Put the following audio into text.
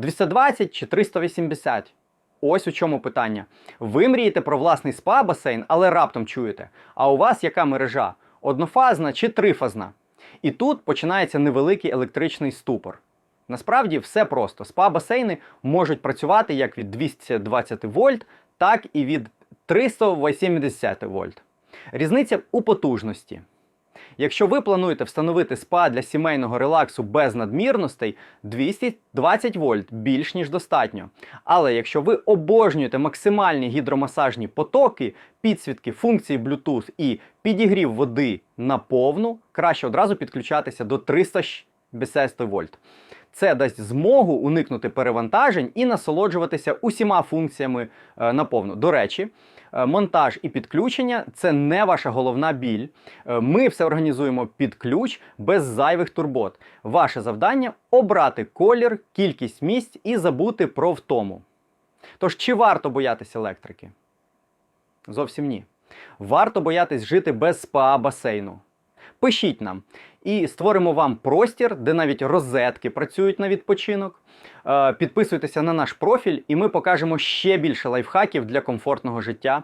220 чи 380? Ось у чому питання. Ви мрієте про власний спа-басейн, але раптом чуєте. А у вас яка мережа? Однофазна чи трифазна? І тут починається невеликий електричний ступор. Насправді все просто. Спа-басейни можуть працювати як від 220 вольт, так і від 380 вольт. Різниця у потужності. Якщо ви плануєте встановити спа для сімейного релаксу без надмірностей, 220 вольт більш ніж достатньо. Але якщо ви обожнюєте максимальні гідромасажні потоки, підсвітки, функції Bluetooth і підігрів води на повну, краще одразу підключатися до 360 вольт. Це дасть змогу уникнути перевантажень і насолоджуватися усіма функціями е, наповну. До речі, е, монтаж і підключення це не ваша головна біль. Е, Ми все організуємо під ключ без зайвих турбот. Ваше завдання обрати колір, кількість місць і забути про втому. Тож, чи варто боятися електрики? Зовсім ні. Варто боятись жити без спа-басейну. Пишіть нам і створимо вам простір, де навіть розетки працюють на відпочинок. Е, Підписуйтеся на наш профіль, і ми покажемо ще більше лайфхаків для комфортного життя.